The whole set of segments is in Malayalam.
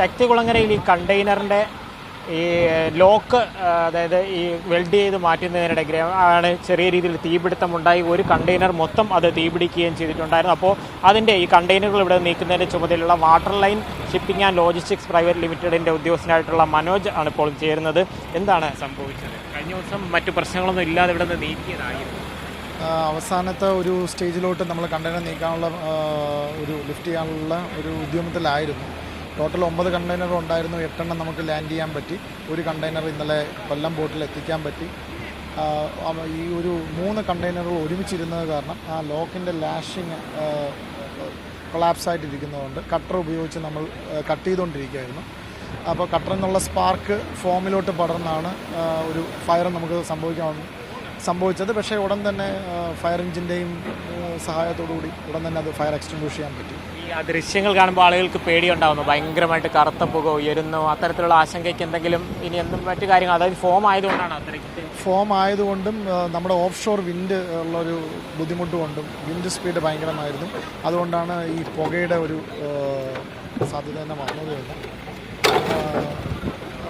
ശക്തികുളങ്ങരയിൽ ഈ കണ്ടെയ്നറിന്റെ ഈ ലോക്ക് അതായത് ഈ വെൽഡ് ചെയ്ത് മാറ്റുന്നതിനിടെ ആണ് ചെറിയ രീതിയിൽ തീപിടുത്തമുണ്ടായി ഒരു കണ്ടെയ്നർ മൊത്തം അത് തീപിടിക്കുകയും ചെയ്തിട്ടുണ്ടായിരുന്നു. അപ്പോൾ അതിന്റെ ഈ കണ്ടെയ്നറുകൾ ഇവിടെ നീക്കുന്നതിന്റെ ചുമതലയുള്ള water line shipping and logistics private ലിമിറ്റഡിന്റെ ഉദ്യോഗസ്ഥനായിട്ടുള്ള മനോജ് ആണ് ഇപ്പോൾ ചേരുന്നത്. എന്താണ് സംഭവിച്ചത്? കഴിഞ്ഞ ദിവസം മറ്റു പ്രശ്നങ്ങളൊന്നും ഇല്ലാതെ ഇവിടെ നിന്ന് നീക്കിയതായിരുന്നു അവസാനത്തെ ഒരു സ്റ്റേജിലോട്ട് നമ്മൾ കണ്ടെയ്നർ നീക്കാനുള്ള ഒരു ലിഫ്റ്റ് ചെയ്യാനുള്ള ഒരു ഉദ്യമത്തിലായിരുന്നു. ടോട്ടൽ ഒമ്പത് കണ്ടെയ്നർ ഉണ്ടായിരുന്നു. എട്ടെണ്ണം നമുക്ക് ലാൻഡ് ചെയ്യാൻ പറ്റി. ഒരു കണ്ടെയ്നർ ഇന്നലെ കൊല്ലം ബോട്ടിൽ എത്തിക്കാൻ പറ്റി. ഈ ഒരു മൂന്ന് കണ്ടെയ്നറുകൾ ഒരുമിച്ചിരുന്നത് കാരണം ആ ലോക്കിന്റെ ലാഷിങ് കൊളാപ്സ് ആയിട്ടിരിക്കുന്നതുകൊണ്ട് കട്ടർ ഉപയോഗിച്ച് നമ്മൾ കട്ട് ചെയ്തുകൊണ്ടിരിക്കുകയായിരുന്നു. അപ്പോൾ കട്ടറിൽ നിന്നുള്ള സ്പാർക്ക് ഫോമിലോട്ട് പടർന്നാണ് ഒരു ഫയർ നമുക്ക് സംഭവിക്കാൻ സംഭവിച്ചത്. പക്ഷേ ഉടൻ തന്നെ ഫയർ എഞ്ചിന്റെയും സഹായത്തോടുകൂടി ഉടൻ തന്നെ അത് ഫയർ എക്സ്റ്റിംഗ്വിഷ് ചെയ്യാൻ പറ്റി. ഈ ആ ദൃശ്യങ്ങൾ കാണുമ്പോൾ ആളുകൾക്ക് പേടിയുണ്ടാവുന്നു. ഭയങ്കരമായിട്ട് കറുത്ത പുക ഉയരുന്നു. അത്തരത്തിലുള്ള ആശങ്കയ്ക്ക് എന്തെങ്കിലും ഇനി എന്തും മറ്റു കാര്യങ്ങൾ അതായത് ഫോം ആയതുകൊണ്ടാണ് അത്രയ്ക്ക്? ഫോം ആയതുകൊണ്ടും നമ്മുടെ ഓഫ് ഷോർ വിൻഡ് ഉള്ളൊരു ബുദ്ധിമുട്ട് കൊണ്ടും വിൻഡ് സ്പീഡ് ഭയങ്കരമായിരുന്നു. അതുകൊണ്ടാണ് ഈ പുകയുടെ ഒരു സാധ്യത തന്നെ. വന്നത്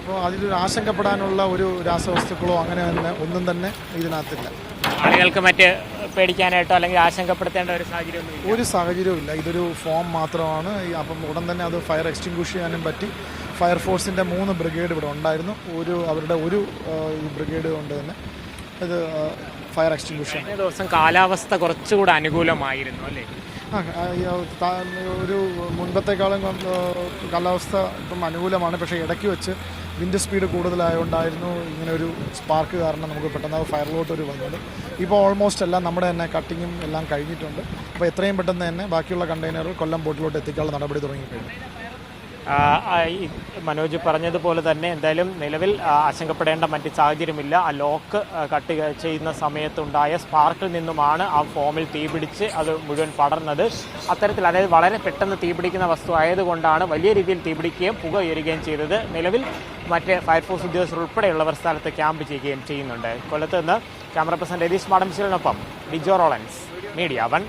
അപ്പോൾ അതിലൊരു ആശങ്കപ്പെടാനുള്ള ഒരു രാസവസ്തുക്കളോ അങ്ങനെ തന്നെ ഒന്നും തന്നെ ഇതിനകത്തില്ല. ആളുകൾക്ക് മറ്റ് പേടിക്കാനായിട്ടോ അല്ലെങ്കിൽ ആശങ്കപ്പെടുത്തേണ്ട ഒരു സാഹചര്യം ഒരു സാഹചര്യവും ഇല്ല. ഇതൊരു ഫോം മാത്രമാണ്. അപ്പം ഉടൻ തന്നെ അത് ഫയർ എക്സ്റ്റിങ്ക്വിഷ് ചെയ്യാനും പറ്റി. ഫയർഫോഴ്സിന്റെ മൂന്ന് ബ്രിഗേഡ് ഇവിടെ ഉണ്ടായിരുന്നു. ഒരു അവരുടെ ഒരു ഈ ബ്രിഗേഡ് കൊണ്ട് തന്നെ ഇത് ഫയർ എക്സ്റ്റിങ്ക്വിഷ് കഴിഞ്ഞ ദിവസം കാലാവസ്ഥ കുറച്ചുകൂടെ അനുകൂലമായിരുന്നു അല്ലേ? ഒരു മുൻപത്തേക്കാളും കാലാവസ്ഥ ഇപ്പം അനുകൂലമാണ്. പക്ഷേ ഇടയ്ക്ക് വെച്ച് വിൻഡ് സ്പീഡ് കൂടുതലായതുകൊണ്ടായിരുന്നു ഇങ്ങനെ ഒരു സ്പാർക്ക് കാരണം നമുക്ക് പെട്ടെന്ന് ഫയറിലോട്ട് ഒരു വന്നത്. ഇപ്പോൾ ഓൾമോസ്റ്റ് എല്ലാം നമ്മുടെ തന്നെ കട്ടിങ്ങും എല്ലാം കഴിഞ്ഞിട്ടുണ്ട്. അപ്പോൾ എത്രയും പെട്ടെന്ന് തന്നെ ബാക്കിയുള്ള കണ്ടെയ്നറുകൾ കൊല്ലം ബോട്ടിലോട്ട് എത്തിക്കാനുള്ള നടപടി തുടങ്ങിക്കഴിഞ്ഞു. മനോജ് പറഞ്ഞതുപോലെ തന്നെ എന്തായാലും നിലവിൽ ആശങ്കപ്പെടേണ്ട മറ്റ് സാഹചര്യമില്ല. ആ ലോക്ക് കട്ട് ചെയ്യുന്ന സമയത്തുണ്ടായ സ്പാർക്കിൽ നിന്നുമാണ് ആ ഫോമിൽ തീപിടിച്ച് അത് മുഴുവൻ പടർന്നത്. അത്തരത്തിൽ അതായത് വളരെ പെട്ടെന്ന് തീപിടിക്കുന്ന വസ്തു ആയതുകൊണ്ടാണ് വലിയ രീതിയിൽ തീപിടിക്കുകയും പുക ഉയരുകയും ചെയ്തത്. നിലവിൽ മറ്റ് ഫയർഫോഴ്സ് ഉദ്യോഗസ്ഥർ ഉൾപ്പെടെയുള്ളവർ സ്ഥലത്ത് ക്യാമ്പ് ചെയ്യുകയും ചെയ്യുന്നുണ്ട്. കൊല്ലത്ത് നിന്ന് ക്യാമറ പേഴ്സൺ രതീഷ് മാടംശിലിനൊപ്പം ഡിജോ റോളൻസ് മീഡിയ വൺ.